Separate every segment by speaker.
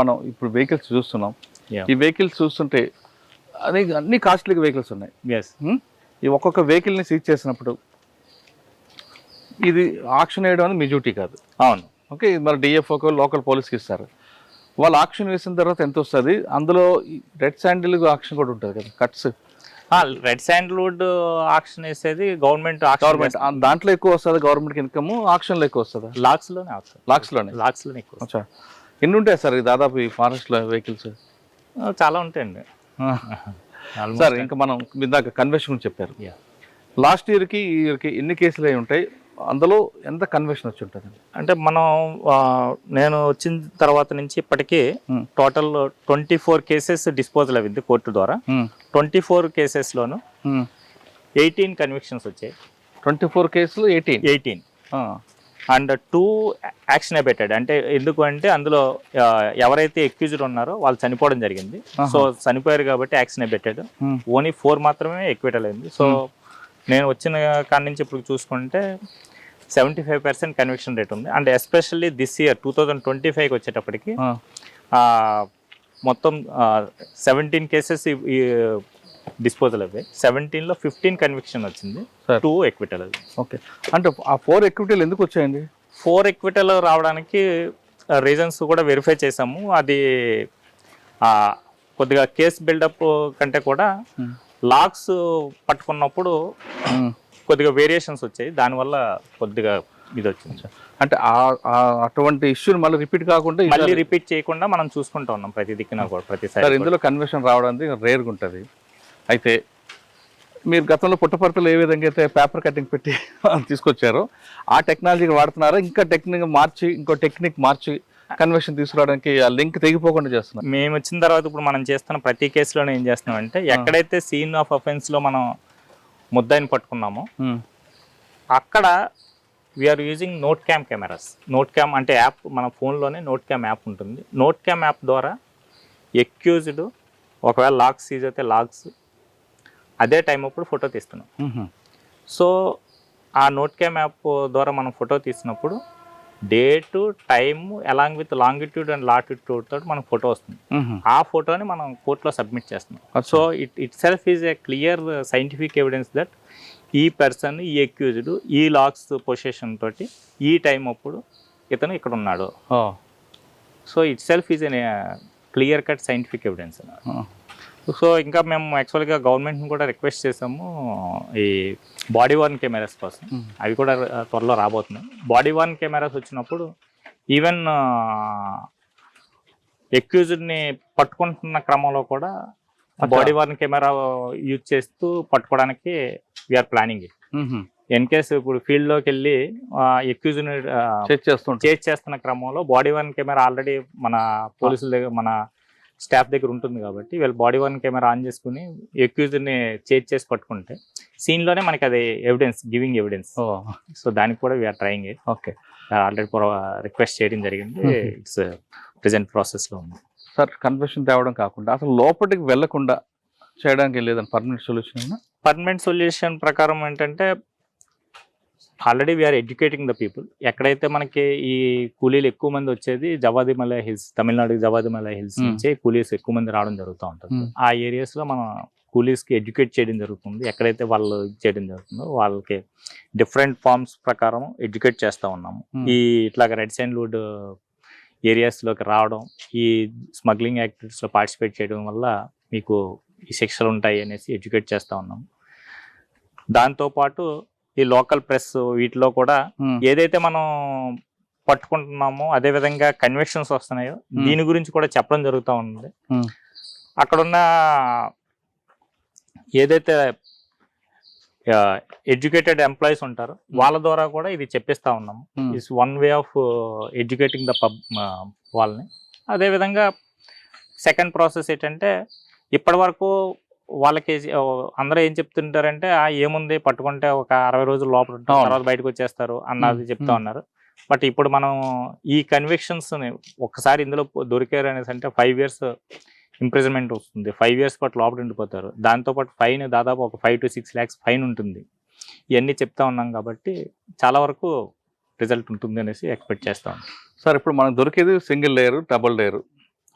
Speaker 1: మనం ఇప్పుడు వెహికల్స్ చూస్తున్నాం. ఈ వెహికల్స్ చూస్తుంటే అన్ని అన్ని కాస్ట్లీ వెహికల్స్ ఉన్నాయి. హ్మ్? ఈ ఒక్కొక్క వెహికల్ని సీజ్ చేసినప్పుడు ఇది ఆక్షన్ వేయడం అనేది మీ డ్యూటీ కాదు.
Speaker 2: అవును.
Speaker 1: ఓకే ఇది మరి డిఎఫ్ఓకి లోకల్ పోలీస్కి ఇస్తారు. వాళ్ళు ఆక్షన్ వేసిన తర్వాత ఎంత వస్తుంది? అందులో రెడ్ శాండిల్ ఆక్షన్ కూడా ఉంటుంది కదా కట్స్
Speaker 2: రెడ్ శాండ్వుడ్ ఆక్షన్ వేసేది గవర్నమెంట్
Speaker 1: గవర్నమెంట్ దాంట్లో ఎక్కువ వస్తుంది గవర్నమెంట్కి ఇన్కమ్ ఆక్షన్లో ఎక్కువ వస్తుందా?
Speaker 2: లాక్స్లోనే అవుతుంది
Speaker 1: లాక్స్లోనే
Speaker 2: లాక్స్లోనే ఎక్కువ
Speaker 1: ఎన్ని ఉంటాయి సార్ ఈ దాదాపు ఈ ఫారెస్ట్లో వెహికల్స్
Speaker 2: చాలా ఉంటాయండి.
Speaker 1: సార్ ఇంకా మనం ఇందాక కన్వెన్షన్ గురించి చెప్పారు. లాస్ట్ ఇయర్కి ఈ ఇయర్కి ఎన్ని కేసులు అయి ఉంటాయి? అందులో ఎంత కన్వెన్షన్ వచ్చి ఉంటుంది?
Speaker 2: అంటే మనం నేను వచ్చిన తర్వాత నుంచి ఇప్పటికీ. Total twenty four cases disposal అయింది కోర్టు ద్వారా. ట్వంటీ ఫోర్ కేసెస్లోను ఎయిటీన్ కన్విక్షన్స్ వచ్చాయి.
Speaker 1: ట్వంటీ ఫోర్ కేసులు eighteen
Speaker 2: eighteen and two action abated అంటే ఎందుకు అంటే అందులో ఎవరైతే ఎక్యూజ్డ్ ఉన్నారో వాళ్ళు చనిపోవడం జరిగింది. సో చనిపోయారు కాబట్టి యాక్షన్ అబేటెడ్ ఓన్లీ ఫోర్ మాత్రమే ఎక్విటల్ అయింది సో నేను వచ్చిన కాడి నుంచి ఇప్పుడు చూసుకుంటే seventy five percent conviction rate ఉంది. And especially this year two thousand twenty ఫైవ్కి వచ్చేటప్పటికి మొత్తం సెవెంటీన్ కేసెస్ డిస్పోజల్ అయ్యాయి సెవెంటీన్లో ఫిఫ్టీన్ కన్విక్షన్ వచ్చింది. టూ ఎక్విటల్ అది.
Speaker 1: ఓకే అంటే ఆ ఫోర్ ఎక్విటీలు ఎందుకు వచ్చాయండి?
Speaker 2: ఫోర్ ఎక్విటల్ రావడానికి రీజన్స్ కూడా వెరిఫై చేసాము అది కొద్దిగా కేస్ బిల్డప్ కంటే కూడా
Speaker 1: Hmm.
Speaker 2: లాక్స్ పట్టుకున్నప్పుడు కొద్దిగా వేరియేషన్స్ వచ్చాయి. దానివల్ల కొద్దిగా ఇది వచ్చింది.
Speaker 1: అంటే ఆ- ఆ అటువంటి ఇష్యూని మళ్ళీ రిపీట్ కాకుండా
Speaker 2: మళ్ళీ రిపీట్ చేయకుండా మనం చూసుకుంటూ ఉన్నాం ప్రతి దిక్కున కూడా
Speaker 1: సార్
Speaker 2: ప్రతిసారి
Speaker 1: ఇందులో కన్వెన్షన్ రావడానికి రేర్గా ఉంటుంది. అయితే మీరు గతంలో పుట్టపర్తిలో ఏ విధంగా అయితే పేపర్ కటింగ్ పెట్టి తీసుకొచ్చారో ఆ టెక్నాలజీని వాడుతున్నారా ఇంకా టెక్నిక్ మార్చి ఇంకో టెక్నిక్ మార్చి కన్వెన్షన్ తీసుకురావడానికి ఆ లింక్ తెగిపోకుండా చేస్తున్నారు.
Speaker 2: మేము వచ్చిన తర్వాత ఇప్పుడు మనం చేస్తున్న ప్రతి కేసులోనే ఏం చేస్తున్నాం అంటే ఎక్కడైతే సీన్ ఆఫ్ అఫెన్స్లో మనం ముద్దాయిని పట్టుకున్నామో అక్కడ we're using note cam cameras note cam అంటే యాప్ మన ఫోన్లోనే నోట్ క్యామ్ యాప్ ఉంటుంది. నోట్ క్యామ్ యాప్ ద్వారా ఎక్యూజ్డ్ ఒకవేళ లాక్స్ సీజ్ అయితే లాక్స్ అదే టైం అప్పుడు ఫోటో తీస్తున్నాం. సో ఆ నోట్ క్యామ్ యాప్ ద్వారా మనం ఫోటో తీసినప్పుడు date time along with longitude and latitude తోటి మనకు ఫోటో వస్తుంది. ఆ ఫోటోని మనం కోర్టులో సబ్మిట్ చేస్తున్నాం. So it itself is a clear scientific evidence that ఈ పర్సన్ ఈ అక్యూజ్డ్ ఈ లాక్స్ పొజిషన్ తోటి ఈ టైం అప్పుడు ఇతను ఇక్కడ ఉన్నాడు. So itself is an clear cut scientific evidence so ఇంకా మేము యాక్చువల్గా గవర్నమెంట్ని కూడా రిక్వెస్ట్ చేసాము ఈ బాడీ వార్న్ కెమెరాస్ కోసం. అవి కూడా త్వరలో రాబోతున్నాయి. బాడీ వార్న్ కెమెరాస్ వచ్చినప్పుడు ఈవెన్ ఎక్యూజ్డ్ని పట్టుకుంటున్న క్రమంలో కూడా బాడీ వార్న్ కెమెరా యూజ్ చేస్తూ పట్టుకోవడానికి వీఆర్ ప్లానింగ్ ఇన్ కేసు ఇప్పుడు ఫీల్డ్లోకి వెళ్ళి చేజ్ చేస్తున్న క్రమంలో బాడీ వన్ కెమెరా ఆల్రెడీ మన పోలీసుల దగ్గర మన స్టాఫ్ దగ్గర ఉంటుంది కాబట్టి వీళ్ళు బాడీ వన్ కెమెరా ఆన్ చేసుకుని ఎక్యూజ్ని చేజ్ చేసి పట్టుకుంటే scene లోనే మనకి అది ఎవిడెన్స్ గివింగ్ ఎవిడెన్స్ సో దానికి కూడా we're trying
Speaker 1: okay.
Speaker 2: Already request చేయడం జరిగింది. ఇట్స్ ప్రెసెంట్ ప్రాసెస్లో ఉంది.
Speaker 1: సార్ కన్వెన్షన్ తేవడం కాకుండా అసలు లోపలికి వెళ్ళకుండా చేయడానికి లేదని పర్మనెంట్ సొల్యూషన్
Speaker 2: పర్మనెంట్ సొల్యూషన్ ప్రకారం ఏంటంటే already we're educating the people ఎక్కడైతే మనకి ఈ కూలీలు ఎక్కువ మంది వచ్చేది Javadimalai hills Tamil Nadu Javadimalai hills
Speaker 1: Hmm.
Speaker 2: నుంచే కూలీస్ ఎక్కువ మంది రావడం జరుగుతూ ఉంటుంది
Speaker 1: Hmm.
Speaker 2: ఆ ఏరియాస్లో మనం కూలీస్కి ఎడ్యుకేట్ చేయడం జరుగుతుంది ఎక్కడైతే వాళ్ళు చేయడం జరుగుతుందో వాళ్ళకి డిఫరెంట్ ఫార్మ్స్ ప్రకారం ఎడ్యుకేట్ చేస్తూ ఉన్నాము
Speaker 1: Hmm.
Speaker 2: ఈ ఇట్లాగ రెడ్ శాండ్వుడ్ ఏరియాస్లోకి రావడం ఈ స్మగ్లింగ్ యాక్టివిటీస్లో పార్టిసిపేట్ చేయడం వల్ల మీకు ఈ శిక్షలు ఉంటాయి అనేసి ఎడ్యుకేట్ చేస్తూ ఉన్నాం దాంతోపాటు ఈ లోకల్ ప్రెస్ వీటిలో కూడా ఏదైతే మనం పట్టుకుంటున్నామో అదే విధంగా కన్వెక్షన్స్ వస్తున్నాయో. దీని గురించి కూడా చెప్పడం జరుగుతూ ఉంది. అక్కడున్న ఏదైతే ఎడ్యుకేటెడ్ ఎంప్లాయీస్ ఉంటారో వాళ్ళ ద్వారా కూడా ఇది చెప్పిస్తా ఉన్నాము. It's one way of educating the pub వాళ్ళని. అదేవిధంగా సెకండ్ ప్రాసెస్ ఏంటంటే ఇప్పటి వరకు వాళ్ళకి అందరూ ఏం చెప్తుంటారంటే ఆ ఏముంది? పట్టుకుంటే ఒక అరవై రోజులు లోపల ఉంటారు. తర్వాత బయటకు వచ్చేస్తారు అన్నది. చెప్తా. ఉన్నారు. బట్ ఇప్పుడు మనం ఈ కన్విక్షన్స్ ఒక్కసారి ఇందులో దొరికారు అనేసి అంటే ఫైవ్ ఇయర్స్ ఇంప్రిజన్మెంట్ వస్తుంది. ఫైవ్ ఇయర్స్ పాటు లోపల ఉండిపోతారు. దాంతోపాటు ఫైన్ దాదాపు ఒక five to six lakhs fine ఉంటుంది. ఇవన్నీ చెప్తా ఉన్నాం కాబట్టి చాలా వరకు రిజల్ట్ ఉంటుంది అనేసి ఎక్స్పెక్ట్ చేస్తా
Speaker 1: సార్ ఇప్పుడు మనకు దొరికేది single layer double layer.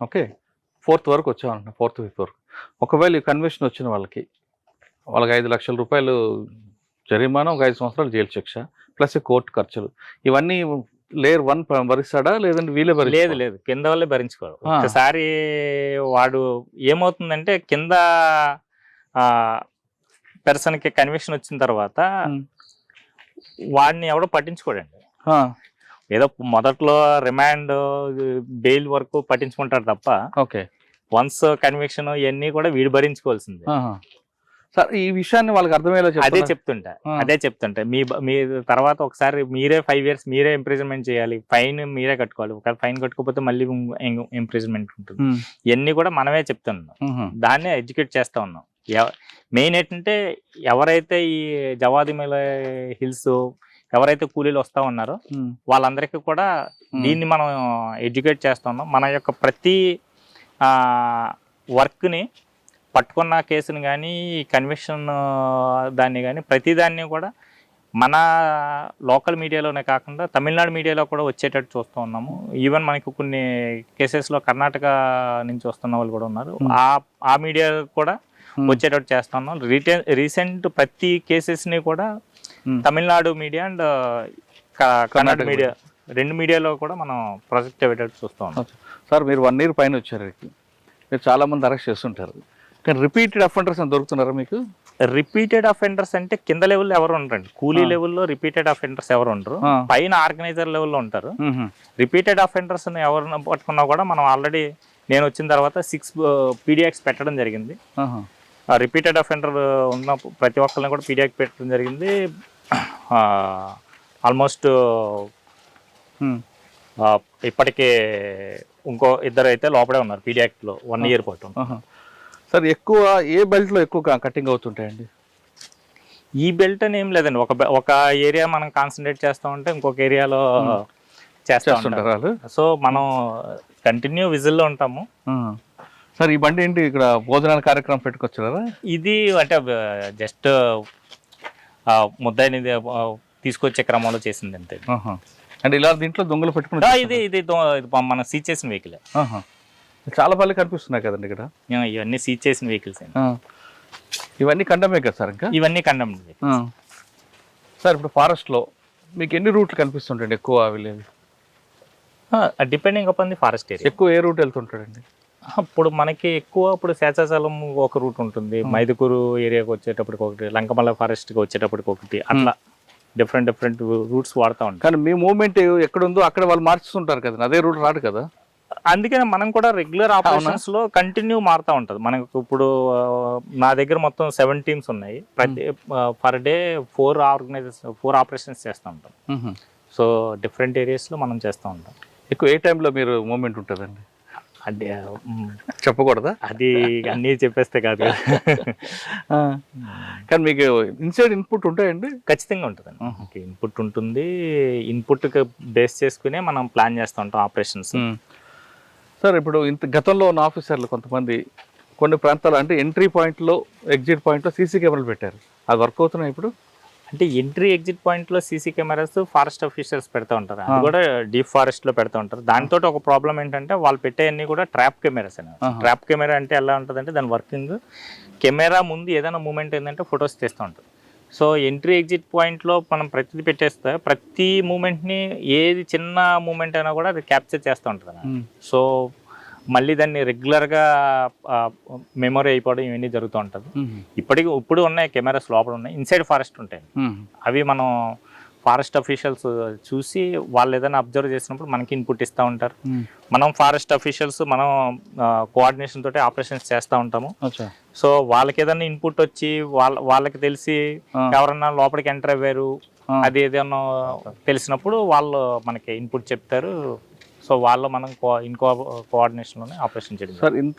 Speaker 1: Okay? Fourth వరకు వచ్చామన్న ఫోర్త్ ఫిఫ్త్ వరకు. ఒకవేళ ఈ కన్వెన్షన్ వచ్చిన వాళ్ళకి వాళ్ళకి ఐదు లక్షల రూపాయలు జరిమానా ఒక ఐదు సంవత్సరాలు జైలు శిక్ష ప్లస్ కోర్టు ఖర్చులు. ఇవన్నీ లేయర్ వన్ భరిస్తాడా లేదంటే వీళ్ళే
Speaker 2: లేదు
Speaker 1: భరిస్తారా
Speaker 2: లేదు. కింద వాళ్ళే భరించుకోరు. ఒకసారి వాడు ఏమవుతుందంటే కింద పర్సన్కి కన్విక్షన్ వచ్చిన తర్వాత. వాడిని ఎవడో పట్టించుకోడండి. ఏదో మొదట్లో రిమాండ్ బెయిల్ వరకు పట్టించుకుంటారు తప్ప
Speaker 1: ఓకే.
Speaker 2: వన్స్ కన్విక్షన్ ఇవన్నీ కూడా వీడు భరించుకోవాల్సిందే.
Speaker 1: సార్ ఈ విషయాన్ని వాళ్ళకి అర్థమయ్యేలా
Speaker 2: అదే? చెప్తుంటా. అదే చెప్తుంటా. మీ మీ తర్వాత ఒకసారి మీరే ఫైవ్ ఇయర్స్ మీరే ఇంప్రిజన్మెంట్ చేయాలి. ఫైన్ మీరే కట్టుకోవాలి. ఒకవేళ ఫైన్ కట్టుకోకపోతే మళ్ళీ ఇంప్రిజన్మెంట్ ఉంటుంది. ఇవన్నీ కూడా మనమే చెప్తున్నాం. దాన్నే ఎడ్యుకేట్ చేస్తా ఉన్నాం. మెయిన్ ఏంటంటే ఎవరైతే ఈ జవాదిమల హిల్స్ ఎవరైతే కూలీలు వస్తా ఉన్నారో వాళ్ళందరికీ కూడా. దీన్ని మనం ఎడ్యుకేట్ చేస్తా ఉన్నాం మన యొక్క ప్రతి వర్క్ని పట్టుకున్న కేసుని కానీ కన్విక్షన్ దాన్ని కానీ ప్రతి దాన్ని కూడా మన లోకల్ మీడియాలోనే కాకుండా తమిళనాడు మీడియాలో కూడా వచ్చేటట్టు చూస్తూ ఉన్నాము ఈవెన్ మనకి కొన్ని కేసెస్లో కర్ణాటక నుంచి వస్తున్న వాళ్ళు కూడా ఉన్నారు. ఆ ఆ మీడియా కూడా వచ్చేటట్టు చేస్తా ఉన్నాం రీటే రీసెంట్ ప్రతి కేసెస్ని కూడా. Tamil Nadu media and Kannada
Speaker 1: Karnataka
Speaker 2: media. రెండు మీడియాలో కూడా మనం ప్రాజెక్ట్ అయ్యేటట్టు చూస్తూ
Speaker 1: సార్ మీరు వన్ ఇయర్ పైన వచ్చారు. మీరు చాలా మంది అరెస్ట్ చేస్తుంటారు. కానీ రిపీటెడ్ అఫెండర్స్ దొరుకుతున్నారా మీకు?
Speaker 2: రిపీటెడ్ అఫెండర్స్ అంటే కింద లెవెల్లో ఎవరు ఉండరండి. కూలీ. లెవెల్లో రిపీటెడ్ అఫెండర్స్ ఎవరు ఉండరు.
Speaker 1: ఆ.
Speaker 2: పైన ఆర్గనైజర్ లెవెల్లో ఉంటారు. రిపీటెడ్ అఫెండర్స్ ఎవరిని పట్టుకున్నా కూడా మనం ఆల్రెడీ నేను వచ్చిన తర్వాత సిక్స్ పీడియాక్స్ పెట్టడం జరిగింది. రిపీటెడ్ అఫెండర్ ఉన్న ప్రతి ఒక్కరిని కూడా పీడియాక్ పెట్టడం జరిగింది. ఆల్మోస్ట్ ఇప్పటికే ఇంకో ఇద్దరు అయితే లోపలే ఉన్నారు పీడియాక్లో వన్ ఇయర్ పాటు.
Speaker 1: సార్ ఎక్కువ ఏ బెల్ట్లో ఎక్కువ కటింగ్ అవుతుంటాయండి?
Speaker 2: ఈ బెల్ట్ అని ఏం లేదండి. ఒక ఒక ఏరియా మనం కాన్సన్ట్రేట్ చేస్తా ఉంటే ఇంకొక ఏరియాలో. చేస్తా ఉంటారు. సో మనం కంటిన్యూ విజిల్లో ఉంటాము.
Speaker 1: సార్ ఈ బండి ఏంటి? ఇక్కడ భోజనాల కార్యక్రమం పెట్టుకొచ్చారా?
Speaker 2: ఇది అంటే జస్ట్ ముద్దాయిని తీసుకొచ్చే క్రమంలో చేసింది అంతే.
Speaker 1: అంటే ఇలా దీంట్లో దొంగలు పెట్టుకుని
Speaker 2: ఆ, ఇది ఇది మనం సీజ్ చేసిన వెహికల్.
Speaker 1: చాలా పళ్ళు కనిపిస్తున్నాయి కదండి ఇక్కడ?
Speaker 2: ఇవన్నీ సీజ్ చేసిన వెహికల్స్.
Speaker 1: ఇవన్నీ కండమే కదా సార్ ఇంకా?
Speaker 2: ఇవన్నీ కండమ్.
Speaker 1: సార్ ఇప్పుడు ఫారెస్ట్లో మీకు ఎన్ని రూట్లు కనిపిస్తుంటాయండి ఎక్కువ వెళ్ళేవి
Speaker 2: depending upon the forest area.
Speaker 1: ఎక్కువ ఏ రూట్ వెళ్తుంటాడండి?
Speaker 2: ఇప్పుడు మనకి ఎక్కువ ఇప్పుడు శేషాచలం ఒక రూట్ ఉంటుంది. మైదుకూరు ఏరియాకి వచ్చేటప్పటికి ఒకటి లంకమల్ల ఫారెస్ట్కి వచ్చేటప్పటికి ఒకటి అట్లా డిఫరెంట్ డిఫరెంట్ రూట్స్ వాడుతూ ఉంటాం.
Speaker 1: కానీ మీ మూమెంట్ ఎక్కడ ఉందో అక్కడ వాళ్ళు మార్చుతుంటారు కదా అదే రూట్ రాడు కదా?
Speaker 2: అందుకని మనం కూడా రెగ్యులర్ ఆపరేషన్స్లో కంటిన్యూ మారుతూ ఉంటది. మనకు ఇప్పుడు నా దగ్గర మొత్తం సెవెన్ టీమ్స్ ఉన్నాయి. ప్రతి per day four organisation four operations చేస్తూ ఉంటాం. సో డిఫరెంట్ ఏరియాస్లో మనం చేస్తూ ఉంటాం.
Speaker 1: ఎక్కువ ఏ టైంలో మీరు మూమెంట్ ఉంటుందండి?
Speaker 2: మ్,
Speaker 1: చెప్పకూడదా?
Speaker 2: అది అన్నీ చెప్పేస్తే కాదు కదా.
Speaker 1: కానీ మీకు ఇన్సైడ్ ఇన్పుట్ ఉంటాయండి?
Speaker 2: ఖచ్చితంగా ఉంటుందండి. ఇన్పుట్ ఉంటుంది. ఇన్పుట్ బేస్ చేసుకునే మనం ప్లాన్ చేస్తూ ఉంటాం ఆపరేషన్స్
Speaker 1: సార్ ఇప్పుడు ఇంత గతంలో ఉన్న ఆఫీసర్లు కొంతమంది కొన్ని ప్రాంతాలు అంటే ఎంట్రీ పాయింట్లో ఎగ్జిట్ పాయింట్లో సీసీ కెమెరాలు పెట్టారు. అది వర్క్ అవుతున్నాయి ఇప్పుడు?
Speaker 2: అంటే ఎంట్రీ ఎగ్జిట్ పాయింట్లో సీసీ కెమెరాస్ ఫారెస్ట్ ఆఫీసర్స్ పెడతా ఉంటారు అది. కూడా డీప్ ఫారెస్ట్లో పెడతా ఉంటారు దాంతో ఒక ప్రాబ్లం ఏంటంటే వాళ్ళు పెట్టే అన్ని కూడా ట్రాప్ కెమెరాస్ అని
Speaker 1: ఆహా.
Speaker 2: ట్రాప్ కెమెరా అంటే ఎలా ఉంటుందంటే దాని వర్కింగ్ కెమెరా ముందు ఏదైనా మూమెంట్ ఏంటంటే ఫొటోస్ తీస్తూ ఉంటుంది సో ఎంట్రీ ఎగ్జిట్ పాయింట్లో మనం ప్రతిదీ పెట్టేస్తే ప్రతి మూమెంట్ని ఏది చిన్న మూమెంట్ అయినా కూడా అది క్యాప్చర్ చేస్తూ ఉంటుంది. సో మళ్ళీ దాన్ని రెగ్యులర్గా మెమొరీ అయిపోవడం ఇవన్నీ జరుగుతూ ఉంటుంది. ఇప్పటికి ఇప్పుడు ఉన్నాయి కెమెరాస్ లోపల ఉన్నాయి. ఇన్సైడ్ ఫారెస్ట్ ఉంటాయి. అవి మనం ఫారెస్ట్ అఫీషియల్స్ చూసి వాళ్ళు ఏదైనా అబ్జర్వ్ చేసినప్పుడు మనకి ఇన్పుట్ ఇస్తూ ఉంటారు. మనం ఫారెస్ట్ అఫీషియల్స్ మనం కోఆర్డినేషన్ తోటి ఆపరేషన్స్ చేస్తూ ఉంటాము. సో వాళ్ళకి ఏదైనా ఇన్పుట్ వచ్చి వాళ్ళ వాళ్ళకి తెలిసి. ఎవరన్నా లోపలికి ఎంటర్ అయ్యారు. అది ఏదైనా తెలిసినప్పుడు వాళ్ళు మనకి ఇన్పుట్ చెప్తారు. సో వాళ్ళు మనం కో ఇన్కో కోఆర్డినేషన్లోనే ఆపరేషన్ చేయడం
Speaker 1: సార్